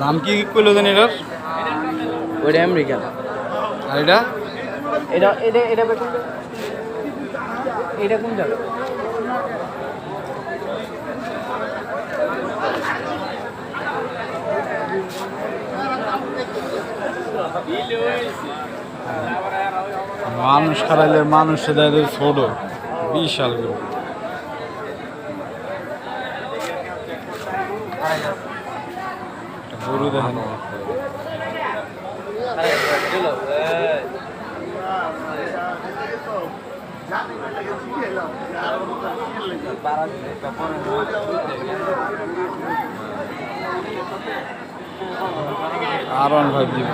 নাম কি কইলো জানি এটার? ওইটা আমেরিকা আর এটা? এটা এটা এটা এটা কোন জায়গা? মানুষ খারাইলে মানুষ দেয় ছোট। বিশাল গরু। গরু দেখেন আর ওয়ান ফাইভ জিবি